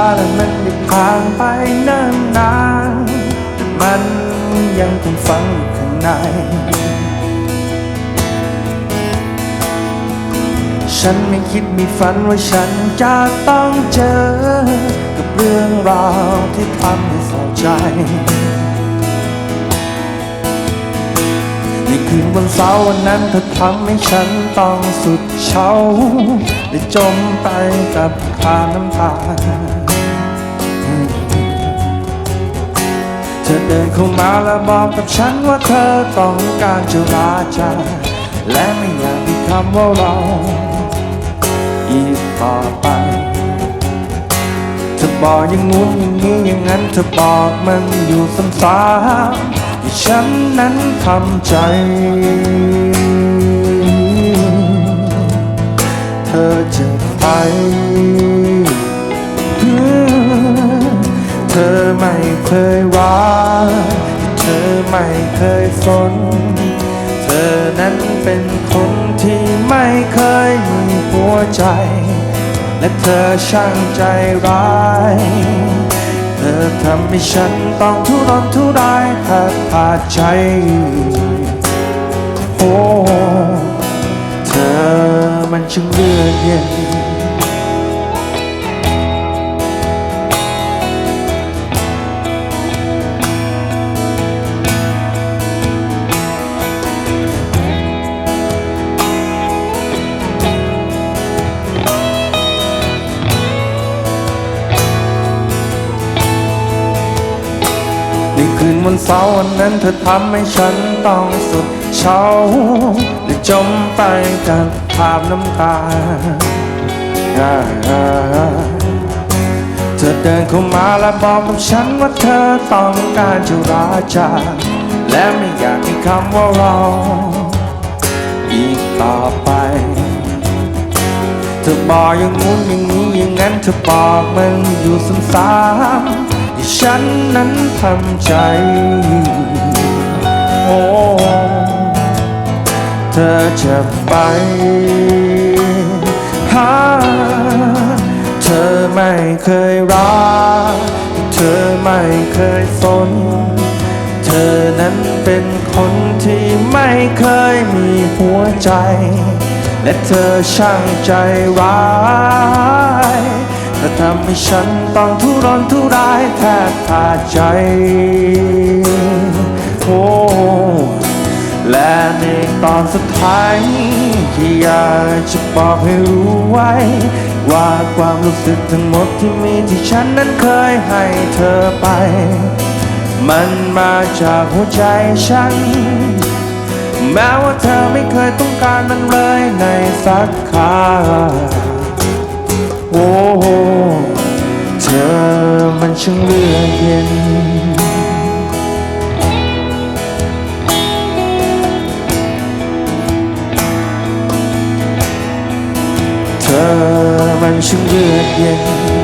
าและมันได้ผ่านไปนิ่นนานมันยังคงฝังอยู่ข้างใน ฉันไม่คิดไม่ฝันว่าฉันจะต้องเจอ กับเรื่องราวที่ทำให้เศร้าใจ ในคืนวันเสาร์วันนั้นเธอทำให้ฉันต้องสุดเช้าและจมไปกับคาน้ำตา เธอเดินเข้ามาแล้วบอกกับฉันว่าเธอต้องการจะลาจากและไม่อยากมีคำว่าเราอีกต่อไป เธอบอกอย่างงู้นอย่างนี้อย่างนั้นเธอบอกมันอยู่ซ้ำๆให้ฉันนั้นทำใจ เธอจะไป ธอไม่เคยรักเธอไม่เคยสนเธอนั้นเป็นคนที่ไม่เคยมีหัวใจ และเธอช่างใจร้ายเธอทำให้ฉันต้องทุรนทุรายแทบขาดใจโอ้เธอมันช่างเลือดเย็น คืนวันเสาร์วันนั้นเธอทำให้ฉันต้องสุดเช้าและจมไปกับภาพน้ำตา เธอเดินเข้ามาและบอกกับฉันว่าเธอต้องการจะราจาและไม่อยากมีคำว่าเราอีกต่อไป เธอบอกอย่างงู้นอย่างนี้อย่างนั้นเธอบอกมันอยู่ซ้ำๆ ฉันนั้นทำใจ โอ้เธอจะไปหาเธอไม่เคยรัก เธอไม่เคยสน เธอนั้นเป็นคนที่ไม่เคยมีหัวใจ และเธอช่างใจร้าย เธอทำให้ฉันต้องทุรนทุรายแทบขาดใจโอ้และในตอนสุดท้ายนี้ที่อยากจะบอกให้รู้ไว้ ว่าความรู้สึกทั้งหมดที่มีที่ฉันนั้นเคยให้เธอไป มันมาจากหัวใจฉัน แม้ว่าเธอไม่เคยต้องการมันเลยในสักครา ช่างเลือเย็น เธอมันช่างเลือเย็น